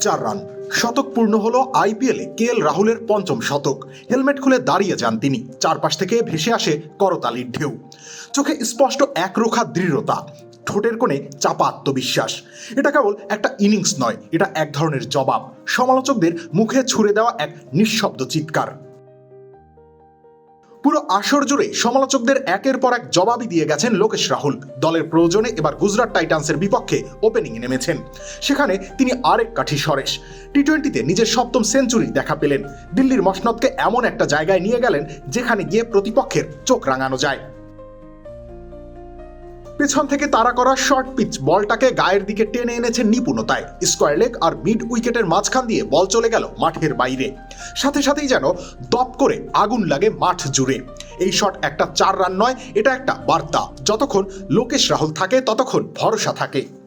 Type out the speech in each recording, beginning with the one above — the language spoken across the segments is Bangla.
চার রান। শতক পূর্ণ হলো আইপিএলে কে এল রাহুলের পঞ্চম শতক। হেলমেট খুলে দাঁড়িয়ে যান তিনি। চারপাশ থেকে ভেসে আসে করতালির ঢেউ। চোখে স্পষ্ট একরোখা দৃঢ়তা। ঠোঁটের কোণে চাপা আত্মবিশ্বাস। এটা কেবল একটা ইনিংস নয়, এটা এক ধরনের জবাব। সমালোচকদের মুখে ছুড়ে দেওয়া এক নিঃশব্দ চিৎকার। পুরো আসর জুড়ে সমালোচকদের একের পর এক জবাবই দিয়ে গেছেন লোকেশ রাহুল। দলের প্রয়োজনে এবার গুজরাট টাইটান্সের বিপক্ষে ওপেনিংয়ে নেমেছেন। সেখানে তিনি আরেক কাঠি সরেশ। টি টোয়েন্টিতে নিজের সপ্তম সেঞ্চুরি দেখা পেলেন। দিল্লির মসনদকে এমন একটা জায়গায় নিয়ে গেলেন যেখানে গিয়ে প্রতিপক্ষের চোখ রাঙানো যায়। পেছন থেকে তারা করা শর্ট পিচ বলটাকে গায়ের দিকে টেনে এনেছে নিপুণতায়। স্কোয়ার লেগ আর মিড উইকেটের মাঝখান দিয়ে বল চলে গেল মাঠের বাইরে। সাথে সাথেই যেন দপ করে আগুন লাগে মাঠ জুড়ে। এই শট একটা চার রান নয়, এটা একটা বার্তা। যতক্ষণ লোকেশ রাহুল থাকে, ততক্ষণ ভরসা থাকে।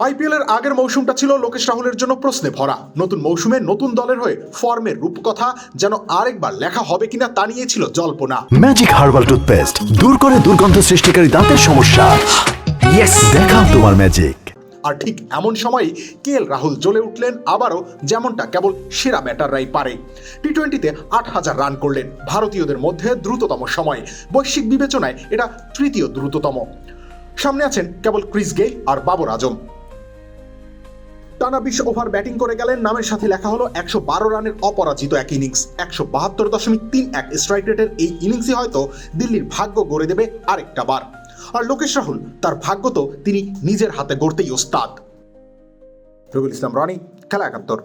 আইপিএল এর আগের মৌসুমটা ছিল লোকেশ রাহুলের জন্য প্রশ্নে ভরা। নতুন মৌসুমে নতুন দলের হয়ে ফর্মের রূপকথা যেন আরেকবার লেখা হবে কিনা তা নিয়ে ছিল জল্পনা। ম্যাজিক হার্বাল টুথপেস্ট দূর করে দুর্গন্ধ সৃষ্টিকারী দাঁতের সমস্যা। ইয়েস দেখাও তোমার ম্যাজিক আর ঠিক এমন সময়ই কে এল রাহুল জ্বলে উঠলেন? আবারও যেমনটা কেবল সেরা ব্যাটাররাই পারে। টি টোয়েন্টিতে আট হাজার রান করলেন। ভারতীয়দের মধ্যে দ্রুততম সময়। বৈশ্বিক বিবেচনায় এটা তৃতীয় দ্রুততম। সামনে আছেন কেবল ক্রিস গেইল আর বাবর আজম। টানা বিশ ওভার ব্যাটিং করে গেলেন, নামের সাথে লেখা হলো একশো বারো রানের অপরাজিত এক ইনিংস। একশো বাহাত্তর দশমিক তিন এক স্ট্রাইক রেটের এই ইনিংসই হয়তো দিল্লির ভাগ্য গড়ে দেবে আরেকটা বার। আর লোকেশ রাহুল, তার ভাগ্য তো তিনি নিজের হাতে গড়তেই ওস্তাদ। রবিউল ইসলাম, রনি, খেলা একাত্তর।